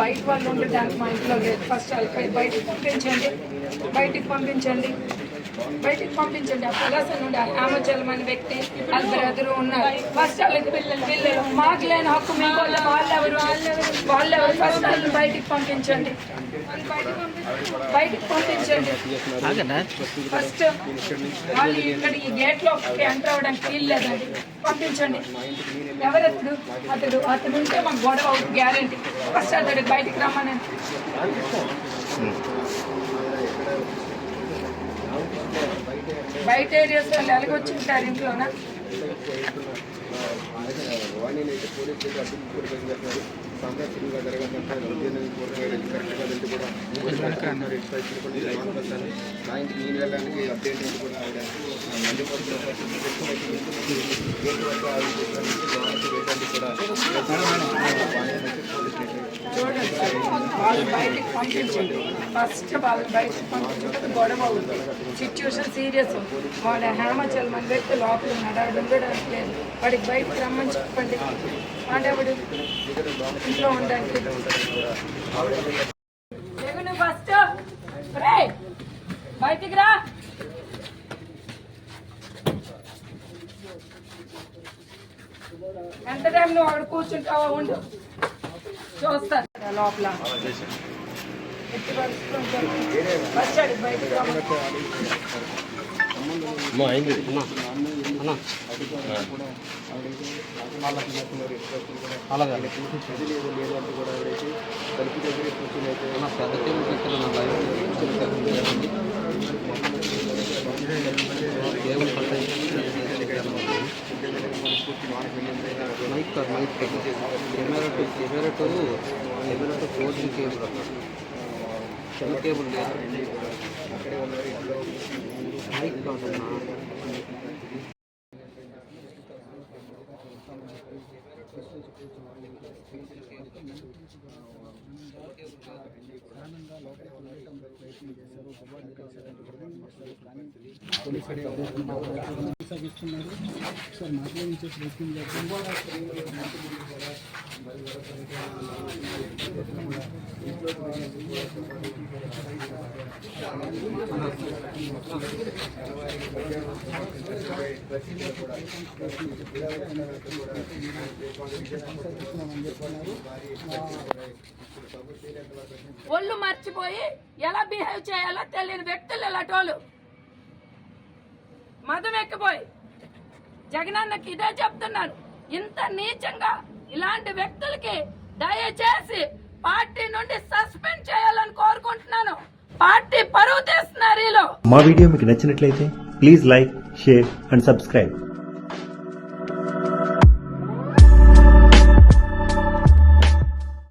బయట వాళ్ళు ఉండడానికి మా ఇంట్లో లేదు. ఫస్ట్ వాళ్ళకి బయటకు పంపించండి. బయటికి పంపించండి. బయటికి పంపించండి. ఆ పిల్లస నుండి ఆ హేమచలం అనే వ్యక్తి వాళ్ళ బ్రదర్ ఉన్నారు. ఫస్ట్ వాళ్ళకి పిల్లలు పిల్లలు మాకు లేని హక్కు మీకు ఎవరు వాళ్ళు ఎవరు ఫస్ట్ వాళ్ళని బయటికి పంపించండి. బయటికి పంపించండి. ఫస్ట్ వాళ్ళు ఇక్కడ ఈ గేట్లో ఎంటర్ అవ్వడానికి వీలు లేదండి. పంపించండి. ఎవరతడు అతడు అతడు ఉంటే మాకు గొడవ అవుతుంది గ్యారంటీ ఫస్ట్ అతడు బయటికి రమ్మని బయట ఏరియాస్ వాళ్ళు ఎలాగొచ్చి ఉంటారు ఇంట్లోనా? వాణినైతే పోలీస్ స్టేషన్ అడ్డు కూడా చేస్తున్నారు సాంప్రదాయంగా జరగాలంటే ఉద్యోగం కూరగాయలు కరెక్ట్గా వెళ్తే కూడా పోలీసులు నా ఇంటికి నేను వెళ్ళడానికి అప్డేట్ కూడా ఆవిడ మంది పోలీస్ స్టేషన్ చూడండి వాళ్ళు బయటికి పంపించండి. ఫస్ట్ వాళ్ళు బయటికి పంపించకపోతే గొడవ అవుతుంది. సిచ్యువేషన్ సీరియస్ వాళ్ళ హేమచల్ మన వ్యక్తి లోపల ఉన్నాడు. ఆవిడ ఉండడానికి లేదు. వాడికి బయటికి రమ్మని చెప్పండి. వాడెవడు ఇంట్లో ఉండడానికి ఫస్ట్ బయటికి రా. ఎంత టైం నువ్వు అక్కడ కూర్చుంటావో ఉండు. చూస్తారు లోపల వచ్చాడు అలాగే అది లేదు లేదు కూడా తలుపు దగ్గర కూర్చుని అయితే మైక్ కాదు mic camera to camera to camera to phone cable అన్నాడు కొనసాగిస్తున్నారు. సార్ మాట్లాడించే ప్రయత్నం ఒళ్ళు మర్చిపోయి ఎలా బిహేవ్ చేయాలో తెలియని వ్యక్తులు ఇలాంటోళ్ళు మదం ఎక్కిపోయి జగనన్నకి ఇదే చెప్తున్నాను ఇంత నీచంగా ఇలాంటి వ్యక్తులకి దయచేసి పార్టీ నుండి సస్పెండ్ చేయాలని కోరుకుంటున్నాను. పార్టీ పరువు తీస్తున్నారు మా వీడియో మీకు నచ్చినట్లయితే please like share and subscribe.